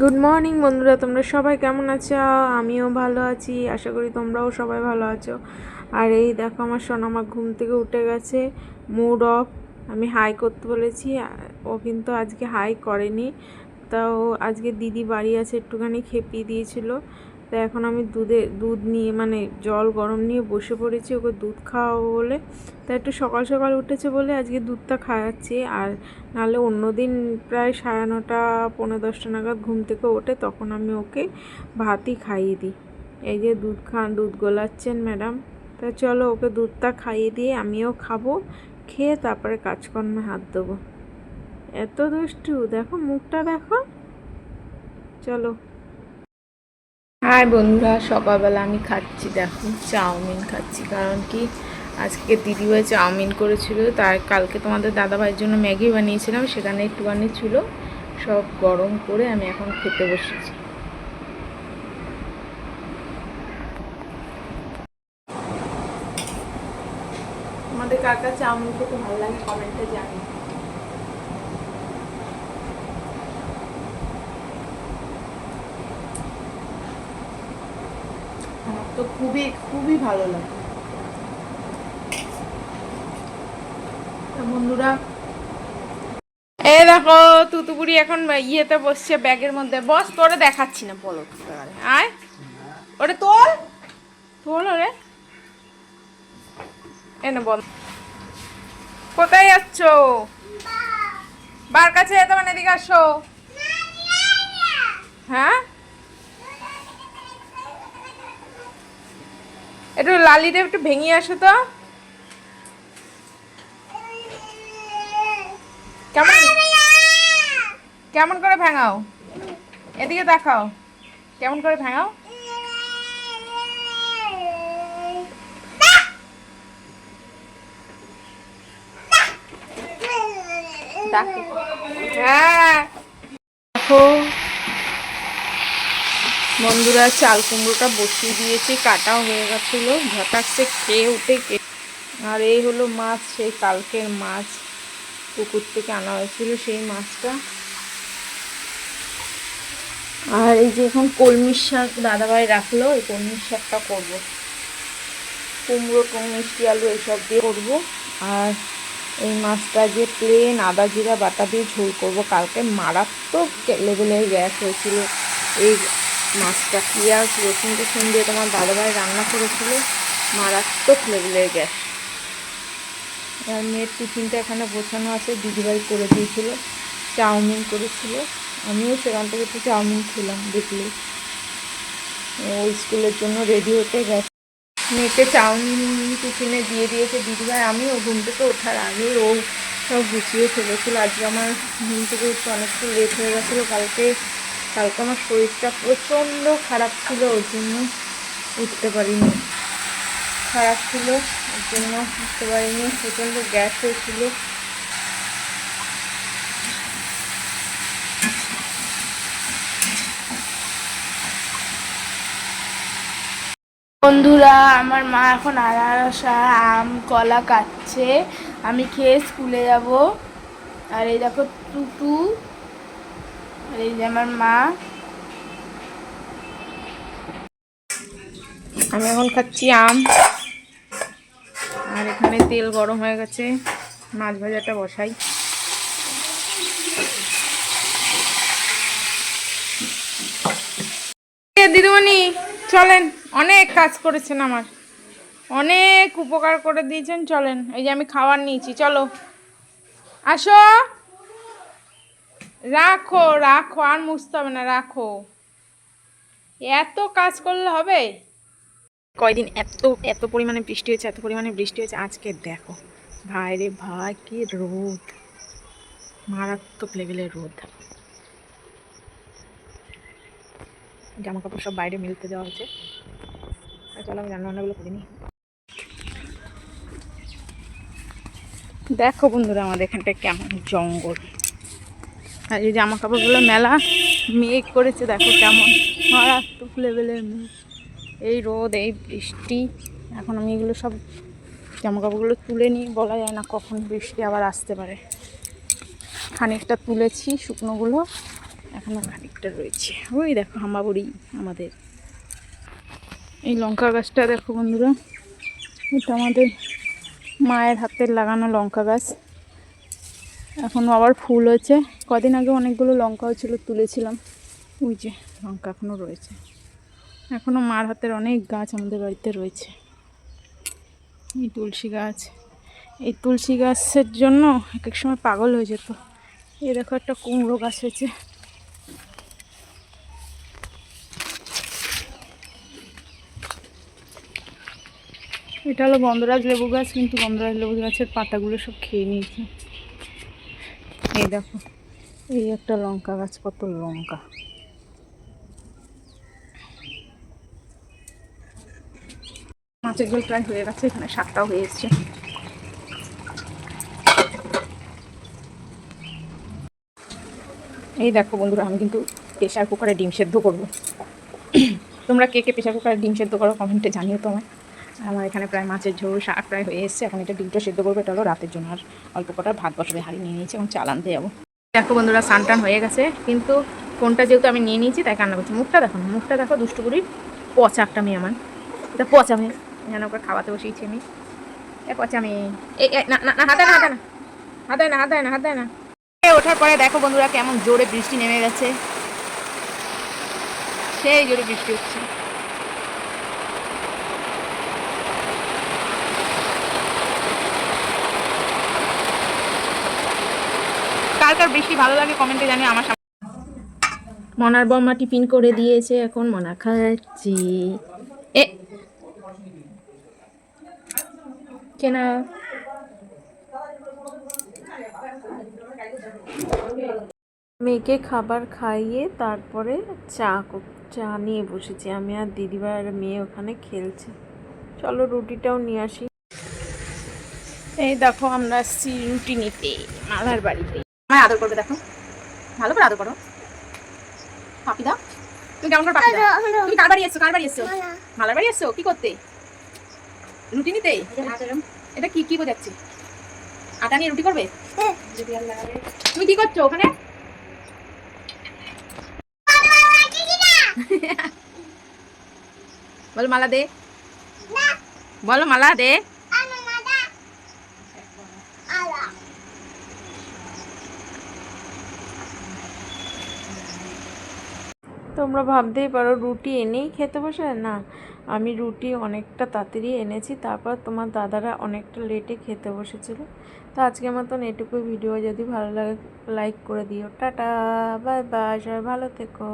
Good morning বন্ধুরা, তোমরা সবাই কেমন আছো? আমিও ভালো আছি, আশা করি তোমরাও সবাই ভালো আছো। আর এই দেখো, আমার সোনামা ঘুম থেকে উঠে গেছে মুড অফ আমি হাই করতে বলেছি, ও কিন্তু আজকে হাই করেনি। তাও আজকে দিদি বাড়ি আছে, একটুখানি খেপিয়ে দিয়েছিল। তো এখন আমি দুধে, দুধ নিয়ে মানে জল গরম নিয়ে বসে পড়েছি, ওকে দুধ খাওয়াবো বলে। তা একটু সকাল সকাল উঠেছে বলে আজকে দুধটা খাওয়াচ্ছি। আর নাহলে অন্যদিন প্রায় সাড়ে নটা পনেরো দশটা নাগাদ ঘুম থেকে ওঠে, তখন আমি ওকে ভাতই খাইয়ে দিই। এই যে দুধ খান দুধ গোলাচ্ছেন ম্যাডাম। তা চলো ওকে দুধটা খাইয়ে দিয়ে আমিও খাব, খেয়ে তারপরে কাজকর্মে হাত দেবো। এত দুষ্টু, দেখো মুখটা দেখো। চলো। হাই বন্ধুরা, সকালবেলা আমি খাচ্ছি, দেখো, চাউমিন খাচ্ছি। কারণ কি? আজকে দিদিভাই চাউমিন করেছিল, তার কালকে তোমাদের দাদাভাইয়ের জন্য ম্যাগি বানিয়েছিলাম, সেখানে একটুখানি ছিল। সব গরম করে আমি এখন খেতে বসেছি। আমাদের কার চাউমিন খেতে ভালো লাগে কমেন্টে জানি আমার তো খুবই খুবই ভালো লাগে। বন্ধুরা এই দেখো তুতুপুরি এখন ইয়েতে বসছে, ব্যাগের মধ্যে। বস, তোরে দেখাচ্ছি না, বলো। আয়। ওরে তোল। তোল ওরে। এনে বল। কোথায় যাচ্ছ? বার কাছে যেতে মানে এদিকে আসো হ্যাঁ একটু লালিটা একটু ভেঙে আসো তো। কেমন? কেমন করে ভাঙাও? এদিকে দেখাও। কেমন করে ভাঙাও? হ্যাঁ দেখো। বন্ধুরা, চাল কুমড়োটা বসিয়ে দিয়েছি, কাটাও হয়ে গেছিল, ঝটাকছে, খেয়ে উঠে আর এই হলো মাছ, সেই কালকের মাছ। পুকুর থেকে আনা হয়েছিল সেই মাছটা। আর এই যে এখন কলমির শাক দাদাভাই রাখল, এই কলমির শাকটা করব। কুমড়ো মিষ্টি, আলু, এইসব দিয়ে করব। আর এই মাছটা যে প্লেন আদা জিরা বাটা দিয়ে ঝোল করব, কালকে মারাত্মক লেভেলের গ্যাস হয়েছিল। এই মাছটা পেঁয়াজ, রসুন টসুন দিয়ে তোমার দাদাভাই রান্না করেছিল। মারাত্মক লেভেলের গ্যাস। আর মেয়ের টিফিনটা এখানে গোছানো আছে, দিদিভাই করে দিয়েছিল, চাউমিন করেছিল। আমিও সেখান থেকে একটু চাউমিন খেলাম, দেখলে। ও স্কুলের জন্য রেডি হতে গেছে। মেয়েকে চাউমিন টিফিনে দিয়ে দিয়েছে দিদিভাই। আমিও ঘুম থেকে ওঠার আগে ও সব গুছিয়ে ফেলেছিল। আজকে আমার ঘুম থেকে উঠতে অনেকটা লেট হয়ে গেছিল। কালকে কালকে আমার শরীরটা প্রচণ্ড খারাপ ছিল, ওর জন্য উঠতে পারিনি। খারাপ ছিল, ওর জন্য উঠতে পারিনি, প্রচণ্ড গ্যাস হয়েছিল। বন্ধুরা, আমার মা এখন আনারসা, আম, কলা কাটছে। আমি খেয়ে স্কুলে যাব। আর এই দেখো, টুটু এই যে আমার মা আমি এখন খাচ্ছি আম। আর এখানে তেল গরম হয়ে গেছে। মাছ ভাজাটা বসাই। দিদিমণি, চলেন। অনেক কাজ করেছেন আমার। অনেক উপকার করে দিয়েছেন, চলেন। এই যে আমি খাবার নিয়েছি, চলো। আসো। রাখো রাখো, আর মুছতে হবে না, রাখো। এত কাজ করলে হবে? কয়দিন এত এত পরিমাণে বৃষ্টি হয়েছে, এত পরিমাণে বৃষ্টি হয়েছে, আজকে দেখো। ভাই রে ভাই, কি রোদ। মারাত্মক লেভেলের রোদ। জামা কাপড় সব বাইরে মিলতে দেওয়া হয়েছে। চলো, আমি রান্নাবান্নাগুলো করে নিই। দেখো বন্ধুরা, আমাদের এখানটা কেমন জঙ্গল। আর এই জামা কাপড়গুলো মেলা মেঘ করেছে, দেখো কেমন মারাত্মক লেভেলের মেঘ। এই রোদ, এই বৃষ্টি, এখন আমি এগুলো সব জামা কাপড়গুলো তুলে নিই, বলা যায় না কখন বৃষ্টি আবার আসতে পারে। খানিকটা তুলেছি শুকনোগুলো এখনও খানিকটা রয়েছে। ওই দেখো হামাবড়ি আমাদের। এই লঙ্কা গাছটা দেখো বন্ধুরা, এটা আমাদের মায়ের হাতের লাগানো লঙ্কা গাছ। এখন আবার ফুল হয়েছে। কদিন আগে অনেকগুলো লঙ্কাও ছিল, তুলেছিলাম। ওই যে লঙ্কা এখনও রয়েছে। এখনও মার হাতের অনেক গাছ আমাদের বাড়িতে রয়েছে। এই তুলসী গাছ। এই তুলসী গাছের জন্য এক এক সময় পাগল হয়ে যেত। এই দেখো একটা কুমড়ো গাছ হয়েছে। এটা হলো গন্ধরাজ লেবু গাছ, কিন্তু গন্ধরাজ লেবু গাছের পাতাগুলো সব খেয়ে নিয়েছে। এই দেখো, এই একটা লঙ্কা গাছ, কত লঙ্কা। মাছের ঝোল প্রায় হয়ে গেছে, এখানে শাকটাও হয়ে এসছে। এই দেখো বন্ধুরা, আমি কিন্তু প্রেশার কুকারে ডিম সেদ্ধ করব। তোমরা কে কে প্রেশার কুকারে ডিম সেদ্ধ করো কমেন্টে জানিও তোমায়। আমার এখানে প্রায় মাছের ঝোল, শাক প্রায় হয়ে এসছে। এখন এটা ডিমটা সেদ্ধ করব, এটা হলো রাতের জন্য। আর অল্প কটা ভাত বসাবে, হাড়ি নিয়ে নিয়েছি এখন চাল আনতে যাব। দেখো বন্ধুরা সানটান হয়ে গেছে, কিন্তু ফোনটা যেহেতু আমি নিয়ে নিয়েছি, তাই কান্না করছি। মুখটা দেখো মুখটা দেখো দুষ্টুপুরির পচা একটা মেয়ে আমার। এটা পচা মেয়ে। যেন ওকে খাওয়াতে বসিয়েছি আমি। এ পচা মেয়ে। এই না না হাতে না হাতে না। হাতে না হাতে না হাতে না। ওঠার পরে দেখো বন্ধুরা, কেমন জোরে বৃষ্টি নেমে গেছে। সেই জোরে বৃষ্টি হচ্ছে। কার কার বৃষ্টি ভালো লাগে কমেন্টে জানিয়ে আমার মনার বম্মা টিফিন করে দিয়েছে এখন মনা খাচ্ছি। এ কেনা। মেয়েকে খাবার খাইয়ে তারপরে চা চা নিয়ে বসেছি। আমি আর দিদিভাই আর মেয়ে ওখানে খেলছে। চলো রুটিটাও নিয়ে আসি। এই দেখো আমরা আসছি রুটি নিতে মালার বাড়িতে। আমায় আদর করবে দেখো। ভালো করে আদর করো। তুমি কেমন করে তুমি কার বাড়ি এসছো? কার বাড়ি এসছো? মালার বাড়ি এসছো? কি করতে? রুটি নিতে? এটা কি কি বোঝাচ্ছে? আটা নিয়ে রুটি করবে? তুমি কি করছ ওখানে? বল মালা দে। বলো মালা দে। তোমরা ভাবতেই পারো, রুটি এনেই খেতে বসে? না, আমি রুটি অনেকটা তাড়াতাড়ি এনেছি, তারপর তোমার দাদারা অনেকটা লেটে খেতে বসেছিল। তো আজকের মতন এটুকু ভিডিও যদি ভালো লাগে লাইক করে দিও। টাটা বাই বাই সবাই ভালো থেকো।